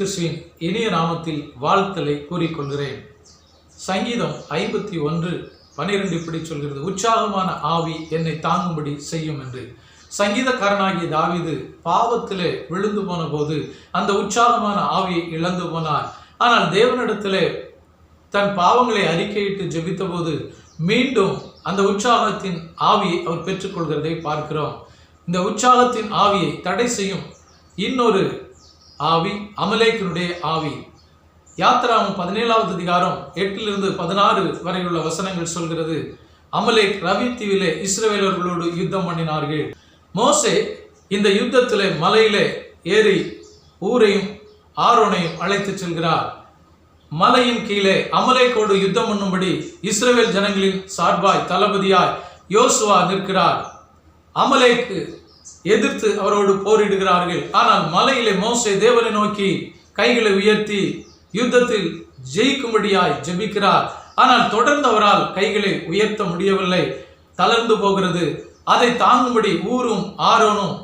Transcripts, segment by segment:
கிறிஸ்துவின் இனிய நாமத்தில் வாழ்த்தலை கூறிக்கொள்கிறேன். சங்கீதம் ஐம்பத்தி ஒன்று பனிரெண்டு இப்படி சொல்கிறது உற்சாகமான ஆவி என்னை தாங்கும்படி செய்யும் என்று. சங்கீதக்காரனாகிய தாவிது பாவத்திலே விழுந்து போன போது அந்த உற்சாகமான ஆவியை இழந்து போனார். ஆனால் தேவனிடத்திலே தன் பாவங்களை அறிக்கையிட்டு ஜெபித்தபோது மீண்டும் அந்த உற்சாகத்தின் ஆவியை அவர் பெற்றுக்கொள்கிறதை பார்க்கிறோம். இந்த உற்சாகத்தின் ஆவியை தடை செய்யும் இன்னொரு ஆவி அமலேக்கினுடைய ஆவி. யாத்ராவும் பதினேழாவது அதிகாரம் எட்டிலிருந்து பதினாறு வரையுள்ள வசனங்கள் சொல்கிறது அமலேக் ரவி தீவிலே இஸ்ரவேலர்களோடு யுத்தம் பண்ணினார்கள். மோசே இந்த யுத்தத்தில் மலையிலே ஏறி ஊரையும் ஆரோனையும் அழைத்துச் செல்கிறார். மலையின் கீழே அமலேக்கோடு யுத்தம் பண்ணும்படி இஸ்ரேல் ஜனங்களின் சார்பாய் தளபதியாய் யோசுவா நிற்கிறார். அமலேக்கு எதிர்த்து அவரோடு போரிடுகிறார்கள். ஆனால் மலையிலே மோசை தேவனை நோக்கி கைகளை உயர்த்தி யுத்தத்தில் ஜெயிக்கும்படியாய் ஜெபிக்கிறார். ஆனால் தொடர்ந்து அவரால் கைகளை உயர்த்த முடியவில்லை. தளர்ந்து போகிறது. அதை தாங்கும்படி ஊரும் ஆரோனும்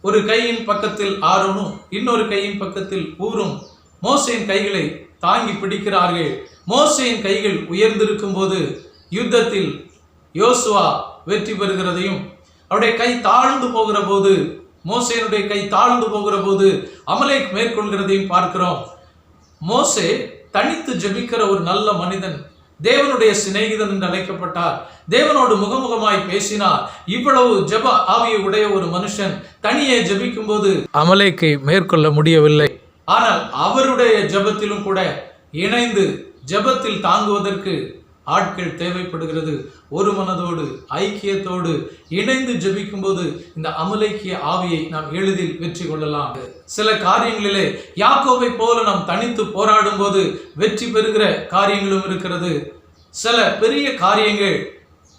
ஒரு கையின் பக்கத்தில் ஆரோனும் இன்னொரு கையின் பக்கத்தில் ஊரும் மோசையின் கைகளை தாங்கி பிடிக்கிறார்கள். மோசையின் கைகள் உயர்ந்திருக்கும் போது யுத்தத்தில் யோசுவா வெற்றி பெறுகிறதையும் அவருடைய கை தாழ்ந்து போகிற போது மோசையனுடைய கை தாழ்ந்து போகிற போது அமலேக் மேற்கொள்கிறதையும் பார்க்கிறோம். மோசே தனித்து ஜெபிக்கிற ஒரு நல்ல மனிதன் தேவனுடைய சிநேகிதன் என்று அழைக்கப்பட்டார். தேவனோடு முகமுகமாய் பேசினார். இவ்வளவு ஜெப ஆவியை உடைய ஒரு மனுஷன் தனியே ஜபிக்கும் போது அமலேக்கை மேற்கொள்ள முடியவில்லை. ஆனால் அவருடைய ஜெபத்திலும் கூட இணைந்து ஜெபத்தில் தாங்குவதற்கு ஆட்கள் தேவைப்படுகிறது. ஒரு மனதோடு ஐக்கியத்தோடு இணைந்து ஜெபிக்கும் போது இந்த அமலேக்கிய ஆவியை நாம் எளிதில் வெற்றி கொள்ளலாம். சில காரியங்களிலே யாக்கோவை போல நாம் தனித்து போராடும் போது வெற்றி பெறுகிற காரியங்களும் இருக்கிறது. சில பெரிய காரியங்கள்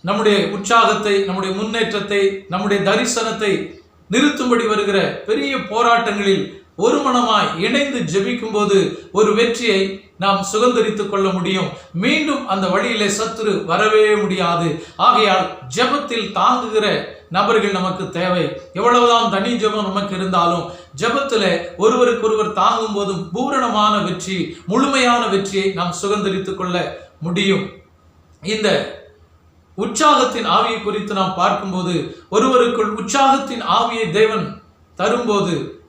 நம்முடைய உற்சாகத்தை நம்முடைய முன்னேற்றத்தை நம்முடைய தரிசனத்தை நிறுத்தும்படி வருகிற பெரிய போராட்டங்களில் ஒரு மனமாய் இணைந்து ஜெபிக்கும் போது ஒரு வெற்றியை நாம் சுதந்திரித்துக் கொள்ள முடியும். மீண்டும் அந்த வழியிலே சத்துரு வரவே முடியாது. ஆகையால் ஜெபத்தில் தாங்குகிற நபர்கள் நமக்கு தேவை. எவ்வளவுதான் தனி ஜெபம் நமக்கு இருந்தாலும் ஜெபத்தில் ஒருவருக்கொருவர் தாங்கும் போதும் பூரணமான வெற்றி முழுமையான வெற்றியை நாம் சுதந்திரித்துக் கொள்ள முடியும். இந்த உற்சாகத்தின் ஆவியை குறித்து நாம் பார்க்கும்போது ஒருவருக்குள் உற்சாகத்தின் ஆவியை தேவன் தரும்போது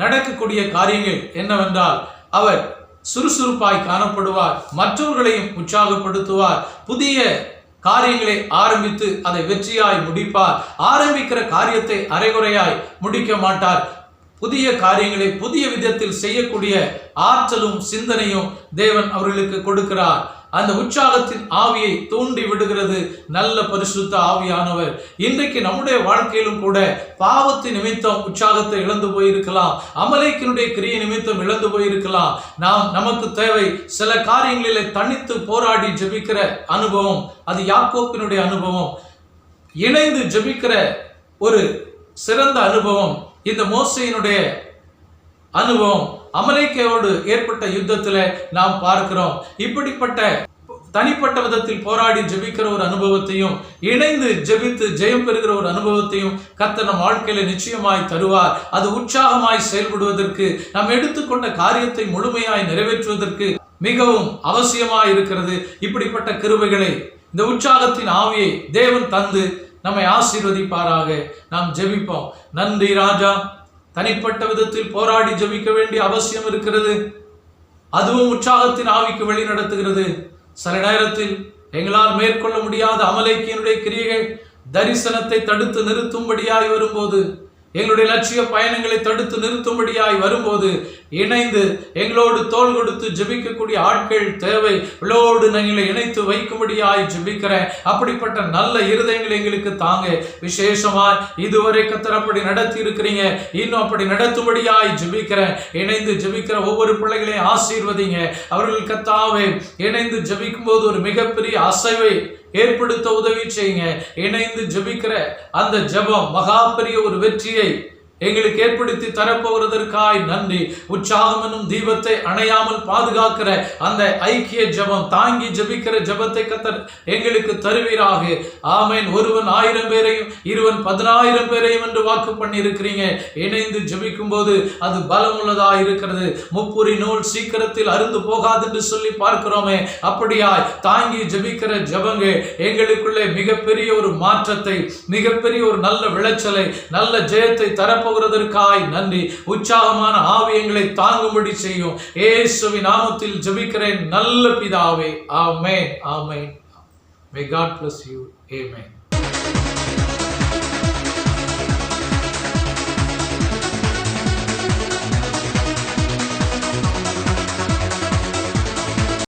நடக்கக்கூடிய காரியங்கள் என்னவென்றால் அவர் சுறுசுறுப்பாய் காணப்படுவார் மற்றவர்களையும் உற்சாகப்படுத்துவார் புதிய காரியங்களை ஆரம்பித்து அதை வெற்றியாய் முடிப்பார் ஆரம்பிக்கிற காரியத்தை அரைகுறையாய் முடிக்க மாட்டார். புதிய காரியங்களை புதிய விதத்தில் செய்யக்கூடிய ஆற்றலும் சிந்தனையும் தேவன் அவர்களுக்கு கொடுக்கிறார். அந்த உற்சாகத்தின் ஆவியை தூண்டி விடுகிறது. நல்ல பரிசுத்த ஆவியானவர். இன்றைக்கு நம்முடைய வாழ்க்கையிலும் கூட பாவத்தின் நிமித்தம் உற்சாகத்தை இழந்து போயிருக்கலாம். அமலைக்கினுடைய கிரிய நிமித்தம் இழந்து போயிருக்கலாம். நாம் நமக்கு தேவை சில காரியங்களிலே தனித்து போராடி ஜெபிக்கிற அனுபவம். அது யாக்கோப்பினுடைய அனுபவம். இணைந்து ஜெபிக்கிற ஒரு சிறந்த அனுபவம். இந்த மோசையினுடைய அனுபவம். அமலைக்கையோடு ஏற்பட்ட யுத்தத்தில் நாம் பார்க்கிறோம். இப்படிப்பட்ட தனிப்பட்ட விதத்தில் போராடி ஜெபிக்கிற ஒரு அனுபவத்தையும் இணைந்து ஜெபித்து ஜெயம் பெறுகிற ஒரு அனுபவத்தையும் கர்த்தர் நம் வாழ்க்கையில நிச்சயமாய் தருவார். அது உற்சாகமாய் செயல்படுவதற்கு நாம் எடுத்துக்கொண்ட காரியத்தை முழுமையாய் நிறைவேற்றுவதற்கு மிகவும் அவசியமாய் இருக்கிறது. இப்படிப்பட்ட கிருபைகளை இந்த உற்சாகத்தின் ஆவியை தேவன் தந்து நம்மை ஆசீர்வதிப்பாராக. நாம் ஜெபிப்போம். நன்றி ராஜா. தனிப்பட்ட விதத்தில் போராடி ஜெபிக்க வேண்டிய அவசியம் இருக்கிறது. அதுவும் உற்சாகத்தின் ஆவிக்கு வழி நடத்துகிறது. சில நேரத்தில் எங்களால் மேற்கொள்ள முடியாத அமலைக்கியனுடைய கிரியைகள் தரிசனத்தை தடுத்து நிறுத்தும்படியாய் வரும்போது எங்களுடைய லட்சிய பயணங்களை தடுத்து நிறுத்தும்படியாய் வரும்போது இணைந்து எங்களோடு தோள் கொடுத்து ஜெபிக்கக்கூடிய ஆட்கள் தேவை. உள்ளோடு எங்களை இணைத்து வைக்கும்படியாய் ஜெபிக்கிறேன். அப்படிப்பட்ட நல்ல இருதயங்களை எங்களுக்கு தாங்க. விசேஷமாய் இதுவரை கத்தர் அப்படி நடத்தி இருக்கிறீங்க இன்னும் அப்படி நடத்தும்படியாய் ஜெபிக்கிறேன். இணைந்து ஜெபிக்கிற ஒவ்வொரு பிள்ளைகளையும் ஆசீர்வதிங்க. அவர்கள் கத்தாவே இணைந்து ஜெபிக்கும் போது ஒரு மிகப்பெரிய அசைவை ஏற்படுத்த உதவி செய்யுங்க. இணைந்து ஜெபிக்கிற அந்த ஜெபம் மகா பெரிய ஒரு வெற்றியை எங்களுக்கு ஏற்படுத்தி தரப்போகிறதற்காய் நன்றி. உற்சாகம் என்னும் தீபத்தை அணையாமல் பாதுகாக்கிற அந்த ஐக்கிய ஜெபம் தாங்கி ஜெபிக்கிற ஜெபத்தை கத்தர் எங்களுக்கு தருவீராக. ஆமேன். ஒருவன் ஆயிரம் பேரையும் இருவன் பதினாயிரம் பேரையும் என்று வாக்கு பண்ணி இருக்கிறீங்க இணைந்து ஜபிக்கும் போது அது பலமுள்ளதா இருக்கிறது. முப்புரி நூல் சீக்கிரத்தில் அருந்து போகாது என்று சொல்லி பார்க்கிறோமே. அப்படியாய் தாங்கி ஜெபிக்கிற ஜபங்க எங்களுக்குள்ளே மிகப்பெரிய ஒரு மாற்றத்தை மிகப்பெரிய ஒரு நல்ல விளைச்சலை நல்ல ஜெயத்தை போகிறதற்காய் நன்றி. உற்சாகமான ஆவியங்களை தாங்கும்படி செய்யும். ஏசுவி நாமத்தில் ஜபிக்கிறேன். நல்ல பிதாவே. ஆமே ஆமே மே காட் பிளஸ் யூ ஏமே